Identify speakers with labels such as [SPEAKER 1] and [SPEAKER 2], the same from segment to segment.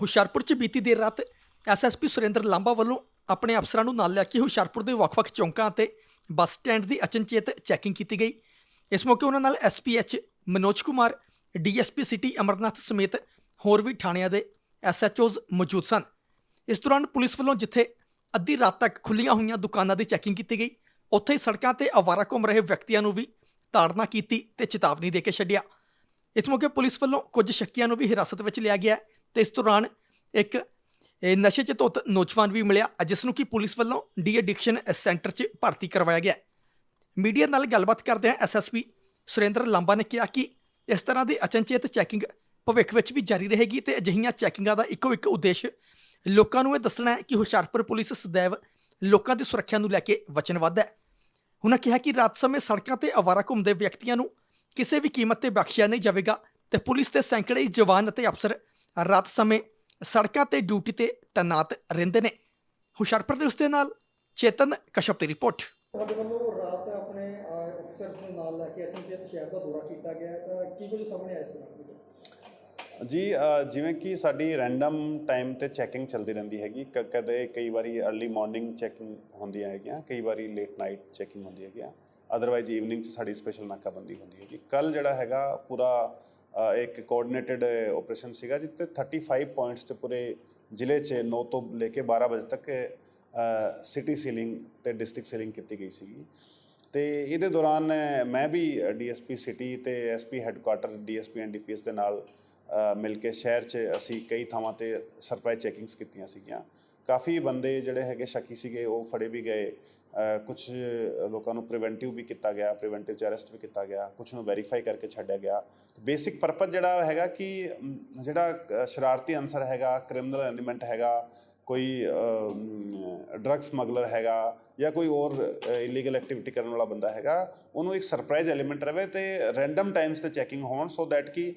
[SPEAKER 1] ਹੁਸ਼ਿਆਰਪੁਰ 'ਚ ਬੀਤੀ ਦੇਰ ਰਾਤ ਐਸਐਸਪੀ ਸੁਰਿੰਦਰ ਲਾਂਬਾ ਵੱਲੋਂ ਆਪਣੇ ਅਫਸਰਾਂ ਨੂੰ ਨਾਲ ਲੈ ਕੇ ਹੁਸ਼ਿਆਰਪੁਰ ਦੇ ਵੱਖ-ਵੱਖ ਚੌਂਕਾਂ ਅਤੇ ਬੱਸ ਸਟੈਂਡ ਦੀ ਅਚਨਚੇਤ ਚੈਕਿੰਗ ਕੀਤੀ ਗਈ। ਇਸ ਮੌਕੇ ਉਹਨਾਂ ਨਾਲ SPH Manoj Kumar DSP city Amarnath ਸਮੇਤ ਹੋਰ ਵੀ ਥਾਣਿਆਂ ਦੇ ਐਸਐਚਓਜ਼ ਮੌਜੂਦ ਸਨ। ਇਸ ਦੌਰਾਨ ਪੁਲਿਸ ਵੱਲੋਂ ਜਿੱਥੇ ਅੱਧੀ ਰਾਤ ਤੱਕ ਖੁੱਲੀਆਂ ਹੋਈਆਂ ਦੁਕਾਨਾਂ ਦੀ ਚੈਕਿੰਗ ਕੀਤੀ ਗਈ, ਉੱਥੇ ਹੀ ਸੜਕਾਂ ਤੇ ਅਵਾਰਾ ਘੁੰਮ ਰਹੇ ਵਿਅਕਤੀਆਂ ਨੂੰ ਵੀ ਤਾੜਨਾ ਕੀਤੀ ਤੇ ਚੇਤਾਵਨੀ ਦੇ ਕੇ ਛੱਡਿਆ। ਇਸ ਮੌਕੇ ਪੁਲਿਸ ਵੱਲੋਂ ਕੁਝ ਸ਼ੱਕੀਆਂ ਨੂੰ ਵੀ ਹਿਰਾਸਤ ਵਿੱਚ ਲਿਆ ਗਿਆ ਹੈ। ਤੇ ਇਸ ਦੌਰਾਨ ਇੱਕ ਨਸ਼ੇ 'ਚ ਧੁੱਤ ਨੌਜਵਾਨ ਵੀ ਮਿਲਿਆ। ਜਿਸ ਨੂੰ ਕਿ ਪੁਲਿਸ ਵੱਲੋਂ ਡੀ ਐਡਿਕਸ਼ਨ ਸੈਂਟਰ 'ਚ ਭਰਤੀ ਕਰਵਾਇਆ ਗਿਆ? ਮੀਡੀਆ ਨਾਲ ਗੱਲਬਾਤ ਕਰਦਿਆਂ ਐਸਐਸਪੀ ਸੁਰਿੰਦਰ ਲਾਂਬਾ ਨੇ ਕਿਹਾ ਕਿ ਇਸ ਤਰ੍ਹਾਂ ਦੀ ਅਚਨਚੇਤ ਚੈਕਿੰਗ ਭਵਿੱਖ ਵਿੱਚ ਵੀ ਜਾਰੀ ਰਹੇਗੀ ਤੇ ਅਜਿਹੀਆਂ ਚੈਕਿੰਗਾਂ ਦਾ ਇੱਕੋ ਇੱਕ ਉਦੇਸ਼ ਲੋਕਾਂ ਨੂੰ ਇਹ ਦੱਸਣਾ ਹੈ ਕਿ ਹੁਸ਼ਿਆਰਪੁਰ ਪੁਲਿਸ ਸदैव ਲੋਕਾਂ ਦੀ ਸੁਰੱਖਿਆ ਨੂੰ ਲੈ ਕੇ ਵਚਨਬੱਧ ਹੈ। ਉਹਨਾਂ ਕਿਹਾ ਕਿ ਰਾਤ ਸਮੇਂ ਸੜਕਾਂ ਤੇ ਅਵਾਰਾ ਘੁੰਮਦੇ ਵਿਅਕਤੀਆਂ ਨੂੰ ਕਿਸੇ ਵੀ ਕੀਮਤ ਤੇ ਬਖਸ਼ਿਆ ਨਹੀਂ ਜਾਵੇਗਾ ਤੇ ਪੁਲਿਸ ਦੇ ਸੈਂਕੜੇ ਜਵਾਨ ਅਤੇ ਅਫਸਰ ਰਾਤ ਸਮੇਂ ਸੜਕਾਂ ਤੇ ਡਿਊਟੀ ਤੇ ਤੈਨਾਤ ਰਹਿੰਦੇ ਨੇ। ਹੁਸ਼ਿਆਰਪੁਰ ਦੇ ਉਸਦੇ ਨਾਲ ਚੇਤਨ ਕਸ਼ਪ ਦੀ ਰਿਪੋਰਟ।
[SPEAKER 2] ਤੁਹਾਡੇ ਵੱਲੋਂ ਰਾਤ ਆਪਣੇ ਅਫਸਰਸ ਨੂੰ ਨਾਲ ਲੈ ਕੇ ਅਚਨਚੇਤ ਸ਼ਹਿਰ ਦਾ ਦੌਰਾ ਕੀਤਾ ਗਿਆ ਹੈ ਤਾਂ ਕੀ ਕੁਝ ਸਾਹਮਣੇ ਆਇਆ ਇਸ ਤਰ੍ਹਾਂ
[SPEAKER 3] ਜੀ ਜਿਵੇਂ ਕਿ ਸਾਡੀ ਰੈਂਡਮ ਟਾਈਮ ਤੇ ਚੈਕਿੰਗ ਚੱਲਦੀ ਰਹਿੰਦੀ ਹੈਗੀ। ਕਦੇ ਕਈ ਵਾਰੀ अर्ਲੀ ਮਾਰਨਿੰਗ ਚੈਕਿੰਗ ਹੁੰਦੀਆਂ ਹੈਗੀਆਂ ਕਈ ਵਾਰੀ ਲੇਟ ਨਾਈਟ ਚੈਕਿੰਗ ਹੁੰਦੀ ਹੈਗੀ ਅਦਰਵਾਈਜ਼ ਈਵਨਿੰਗ 'ਚ ਸਾਡੀ ਸਪੈਸ਼ਲ ਨਾਕਾਬੰਦੀ ਹੁੰਦੀ ਹੈਗੀ। ਕੱਲ ਜਿਹੜਾ ਹੈਗਾ ਪੂਰਾ ਇੱਕ ਕੋਆਰਡੀਨੇਟਡ ਆਪਰੇਸ਼ਨ ਸੀਗਾ ਜਿੱਤੇ 35 ਪੁਆਇੰਟਸ ਤੇ ਪੂਰੇ ਜ਼ਿਲ੍ਹੇ 'ਚ 9 ਤੋਂ ਲੈ ਕੇ 12 ਵਜੇ ਤੱਕ ਸਿਟੀ ਸੀਲਿੰਗ ਤੇ ਡਿਸਟ੍ਰਿਕਟ ਸੀਲਿੰਗ ਕੀਤੀ ਗਈ ਸੀਗੀ। ਤੇ ਇਹਦੇ ਦੌਰਾਨ ਮੈਂ ਵੀ ਡੀਐਸਪੀ ਸਿਟੀ ਤੇ SP headquarter DSP and DPS ਦੇ ਨਾਲ ਮਿਲ ਕੇ ਸ਼ਹਿਰ 'ਚ ਅਸੀਂ ਕਈ ਥਾਵਾਂ ਤੇ ਸਰਪ੍ਰਾਈਜ਼ ਚੈਕਿੰਗਸ ਕੀਤੀਆਂ ਸੀਗੀਆਂ। ਕਾਫੀ ਬੰਦੇ ਜਿਹੜੇ ਹੈਗੇ ਸ਼ੱਕੀ ਸੀਗੇ, ਉਹ ਫੜੇ ਵੀ ਗਏ। ਕੁਝ ਲੋਕਾਂ ਨੂੰ ਪ੍ਰੀਵੈਂਟਿਵ ਵੀ ਕੀਤਾ ਗਿਆ ਪ੍ਰੀਵੈਂਟਿਵ ਚ ਅਰੈਸਟ ਵੀ ਕੀਤਾ ਗਿਆ ਕੁਝ ਨੂੰ ਵੈਰੀਫਾਈ ਕਰਕੇ ਛੱਡਿਆ ਗਿਆ। ਬੇਸਿਕ ਪਰਪਸ ਜਿਹੜਾ ਹੈਗਾ ਕਿ ਜਿਹੜਾ ਸ਼ਰਾਰਤੀ ਅਨਸਰ ਹੈਗਾ ਕ੍ਰਿਮੀਨਲ ਐਲੀਮੈਂਟ ਹੈਗਾ, ਕੋਈ ਡਰੱਗ ਸਮਗਲਰ ਹੈਗਾ ਜਾਂ ਕੋਈ ਹੋਰ ਇਲੀਗਲ ਐਕਟੀਵਿਟੀ ਕਰਨ ਵਾਲਾ ਬੰਦਾ ਹੈਗਾ, ਉਹਨੂੰ ਇੱਕ ਸਰਪ੍ਰਾਈਜ਼ ਐਲੀਮੈਂਟ ਰਵੇ ਤੇ ਰੈਂਡਮ ਟਾਈਮਸ ਤੇ ਚੈਕਿੰਗ ਹੋਣ ਸੋ ਦੈਟ ਕਿ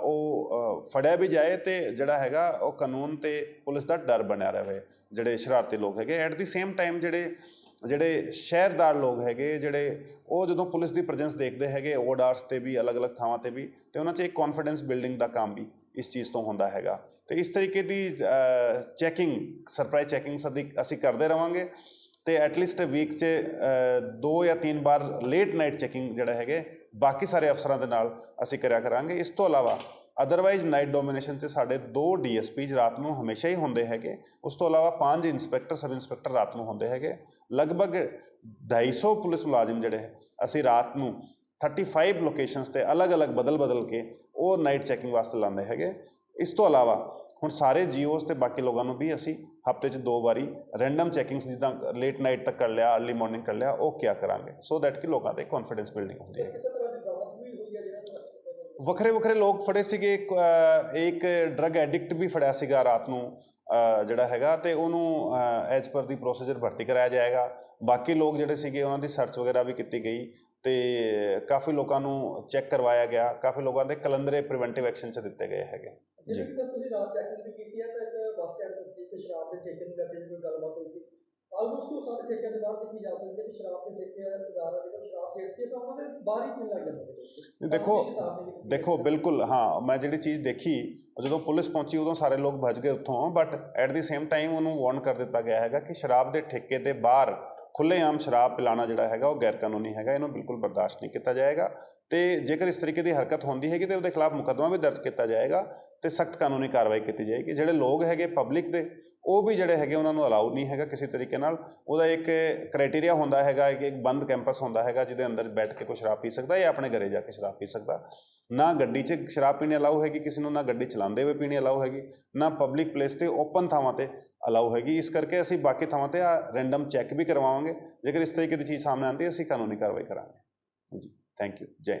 [SPEAKER 3] ਉਹ ਫੜਿਆ ਵੀ ਜਾਏ ਤੇ ਜਿਹੜਾ ਹੈਗਾ ਉਹ ਕਾਨੂੰਨ ਤੇ ਪੁਲਿਸ ਦਾ ਡਰ ਬਣਿਆ ਰਹੇ ਜਿਹੜੇ ਸ਼ਰਾਰਤੀ ਲੋਕ ਹੈਗੇ ਐਟ ਦੀ ਸੇਮ ਟਾਈਮ ਜਿਹੜੇ ਜਿਹੜੇ ਸ਼ਹਿਰਦਾਰ ਲੋਕ ਹੈਗੇ, ਜਿਹੜੇ ਉਹ ਜਦੋਂ ਪੁਲਿਸ ਦੀ ਪ੍ਰੈਜ਼ੈਂਸ ਦੇਖਦੇ ਹੈਗੇ ਓਡ ਆਰਸ ਤੇ ਵੀ, ਅਲੱਗ-ਅਲੱਗ ਥਾਵਾਂ ਤੇ ਵੀ, ਤੇ ਉਹਨਾਂ 'ਚ ਇੱਕ ਕੌਨਫੀਡੈਂਸ ਬਿਲਡਿੰਗ ਦਾ ਕੰਮ ਵੀ ਇਸ ਚੀਜ਼ ਤੋਂ ਹੁੰਦਾ ਹੈਗਾ। ਤੇ ਇਸ ਤਰੀਕੇ ਦੀ ਚੈਕਿੰਗ ਸਰਪ੍ਰਾਈਜ਼ ਚੈਕਿੰਗ ਸਦੀ, ਅਸੀਂ ਕਰਦੇ ਰਵਾਂਗੇ। ਤੇ ਐਟਲੀਸਟ ਵੀਕ 'ਚ ਦੋ ਜਾਂ ਤਿੰਨ ਵਾਰ ਲੇਟ ਨਾਈਟ ਚੈਕਿੰਗ ਜਿਹੜਾ ਹੈਗੇ, ਬਾਕੀ ਸਾਰੇ ਅਫਸਰਾਂ ਦੇ ਨਾਲ ਅਸੀਂ ਕਰਿਆ ਕਰਾਂਗੇ। ਇਸ ਤੋਂ ਇਲਾਵਾ ਅਦਰਵਾਈਜ਼ ਨਾਈਟ ਡੋਮੀਨੇਸ਼ਨ 'ਚ ਸਾਡੇ ਦੋ ਡੀਐਸਪੀ ਰਾਤ ਨੂੰ ਹਮੇਸ਼ਾ ਹੀ ਹੁੰਦੇ ਹੈਗੇ। ਉਸ ਤੋਂ ਇਲਾਵਾ ਪੰਜ ਇੰਸਪੈਕਟਰ ਸਬ ਇੰਸਪੈਕਟਰ ਰਾਤ ਨੂੰ ਹੁੰਦੇ ਹੈਗੇ। ਲਗਭਗ 250 ਪੁਲਿਸ ਮੁਲਾਜ਼ਮ ਜਿਹੜੇ ਅਸੀਂ ਰਾਤ ਨੂੰ 35 ਲੋਕੇਸ਼ਨਸ ਤੇ ਅਲੱਗ-ਅਲੱਗ ਬਦਲ-ਬਦਲ ਕੇ ਉਹ ਨਾਈਟ ਚੈਕਿੰਗ ਵਾਸਤੇ ਲਾਉਂਦੇ ਹੈਗੇ। ਇਸ ਤੋਂ ਇਲਾਵਾ ਹੁਣ ਸਾਰੇ ਜੀਓਸ ਤੇ ਬਾਕੀ ਲੋਕਾਂ ਨੂੰ ਵੀ ਅਸੀਂ ਹਫ਼ਤੇ 'ਚ ਦੋ ਵਾਰੀ ਰੈਂਡਮ ਚੈਕਿੰਗਸ ਜਿੱਦਾਂ ਲੇਟ ਨਾਈਟ ਤੱਕ ਕਰ ਲਿਆ अर्ਲੀ ਮਾਰਨਿੰਗ ਕਰ ਲਿਆ, ਉਹ ਕਿਆ ਕਰਾਂਗੇ? ਸੋ ਦੈਟ ਕਿ ਲੋਕਾਂ 'ਤੇ ਕੌਨਫੀਡੈਂਸ ਬਿਲਡਿੰਗ ਹੁੰਦੀ ਹੈ
[SPEAKER 2] ਕਿਸੇ ਤਰ੍ਹਾਂ ਦੀ ਬਰਾਮਦ ਵੀ ਹੋਈ ਹੈ ਜਿਹੜਾ ਨੂੰ ਅਰੈਸਟ ਕੀਤਾ ਗਿਆ
[SPEAKER 3] ਵੱਖਰੇ ਵੱਖਰੇ ਲੋਕ ਫੜੇ ਸੀਗੇ ਇੱਕ, ਡਰਗ ਐਡਿਕਟ ਵੀ ਫੜਿਆ ਸੀਗਾ ਰਾਤ ਨੂੰ ਜਿਹੜਾ ਹੈਗਾ ਤੇ ਉਹਨੂੰ ਐਜ਼ ਪਰ ਦੀ ਪ੍ਰੋਸੀਜਰ ਭਰਤੀ ਕਰਾਇਆ ਜਾਏਗਾ। ਬਾਕੀ ਲੋਕ ਜਿਹੜੇ ਸੀਗੇ ਉਹਨਾਂ ਦੀ ਸਰਚ ਵਗੈਰਾ ਵੀ ਕੀਤੀ ਗਈ ਤੇ ਕਾਫੀ ਲੋਕਾਂ ਨੂੰ ਚੈੱਕ ਕਰਵਾਇਆ ਗਿਆ। ਕਾਫੀ ਲੋਕਾਂ ਦੇ ਕਲੰਦਰੇ ਪ੍ਰੀਵੈਂਟਿਵ ਐਕਸ਼ਨ ਚ ਦਿੱਤੇ ਗਏ ਹੈਗੇ।
[SPEAKER 2] ਕਿ ਸਰ ਤੁਸੀਂ ਰਾਤ ਚੈਕਿੰਗ ਵੀ ਕੀਤੀ ਹੈ ਤਾਂ ਇੱਕ ਬੱਸ ਸਟੈਂਡ ਦੇ ਨਜ਼ਦੀਕ ਸ਼ਰਾਬ ਦੇ ਠੇਕੇ ਨੂੰ ਲੈ ਕੇ ਕੋਈ ਗੱਲਬਾਤ ਹੋਈ ਸੀ। ਆਲਮੋਸਟ ਉਹ ਸਾਰੇ ਠੇਕਿਆਂ ਦੇ ਬਾਹਰ ਦੇਖੀ ਜਾ ਸਕਦੀ ਹੈ ਕਿ ਸ਼ਰਾਬ ਦੇ ਠੇਕੇਦਾਰ ਆ ਜਿਹੜਾ ਸ਼ਰਾਬ ਵੇਚਦੇ ਆ ਤਾਂ ਉਹਨਾਂ ਦੇ ਬਾਹਰ ਹੀ ਪੀਣ ਲੱਗ ਜਾਂਦੇ ਨੇ।
[SPEAKER 3] ਦੇਖੋ ਦੇਖੋ, ਬਿਲਕੁਲ, ਹਾਂ, ਮੈਂ ਜਿਹੜੀ ਚੀਜ਼ ਦੇਖੀ ਜਦੋਂ ਪੁਲਿਸ ਪਹੁੰਚੀ, ਉਦੋਂ ਸਾਰੇ ਲੋਕ ਭੱਜ ਗਏ ਉੱਥੋਂ but at the same time ਉਹਨੂੰ ਵਾਰਨ ਕਰ ਦਿੱਤਾ ਗਿਆ ਹੈਗਾ ਕਿ ਸ਼ਰਾਬ ਦੇ ਠੇਕੇ ਤੇ ਬਾਹਰ ਖੁੱਲ੍ਹੇਆਮ ਸ਼ਰਾਬ ਪਿਲਾਣਾ ਜਿਹੜਾ ਹੈਗਾ, ਉਹ ਗੈਰ ਕਾਨੂੰਨੀ ਹੈਗਾ, ਇਹਨੂੰ ਬਿਲਕੁਲ ਬਰਦਾਸ਼ਤ ਨਹੀਂ ਕੀਤਾ ਜਾਏਗਾ ਤੇ ਜੇਕਰ ਇਸ ਤਰੀਕੇ ਦੀ ਹਰਕਤ ਹੁੰਦੀ ਹੈਗੀ ਤੇ ਉਹਦੇ ਖਿਲਾਫ ਮੁਕੱਦਮਾ ਵੀ ਦਰਜ ਕੀਤਾ ਜਾਏਗਾ ਤੇ ਸਖਤ ਕਾਨੂੰਨੀ ਕਾਰਵਾਈ ਕੀਤੀ ਜਾਏਗੀ। ਜਿਹੜੇ ਲੋਕ ਹੈਗੇ ਪਬਲਿਕ ਦੇ ਉਹ ਵੀ ਜਿਹੜੇ ਹੈਗੇ ਉਹਨਾਂ ਨੂੰ ਅਲਾਉ ਨਹੀਂ ਹੈਗਾ ਕਿਸੇ ਤਰੀਕੇ ਨਾਲ। ਉਹਦਾ ਇੱਕ ਕ੍ਰਾਈਟੇਰੀਆ ਹੁੰਦਾ ਹੈਗਾ ਕਿ ਇੱਕ ਬੰਦ ਕੈਂਪਸ ਹੁੰਦਾ ਹੈਗਾ ਜਿਹਦੇ ਅੰਦਰ ਬੈਠ ਕੇ ਕੋਈ ਸ਼ਰਾਬ ਪੀ ਸਕਦਾ ਜਾਂ ਆਪਣੇ ਘਰੇ ਜਾ ਕੇ ਸ਼ਰਾਬ ਪੀ ਸਕਦਾ। ਨਾ ਗੱਡੀ 'ਚ ਸ਼ਰਾਬ ਪੀਣੀ ਅਲਾਉ ਹੈਗੀ ਕਿਸੇ ਨੂੰ, ਨਾ ਗੱਡੀ ਚਲਾਉਂਦੇ ਹੋਏ ਪੀਣੀ ਅਲਾਉ ਹੈਗੀ, ਨਾ ਪਬਲਿਕ ਪਲੇਸ ਤੇ ਓਪਨ ਥਾਵਾਂ ਤੇ ਅਲਾਉ ਹੈਗੀ। ਇਸ ਕਰਕੇ ਅਸੀਂ ਬਾਕੀ ਥਾਵਾਂ ਤੇ ਆ ਰੈਂਡਮ ਚੈੱਕ ਵੀ ਕਰਵਾਵਾਂਗੇ। ਜੇਕਰ ਇਸ ਤਰੀਕੇ ਦੀ ਚੀਜ਼ ਸਾਹਮਣੇ ਆਉਂਦੀ ਹੈ ਅਸੀਂ ਕਾਨੂੰਨੀ ਕਾਰਵਾਈ ਕਰਾਂਗੇ। ਜੀ ਥੈਂਕ ਯੂ ਜੈ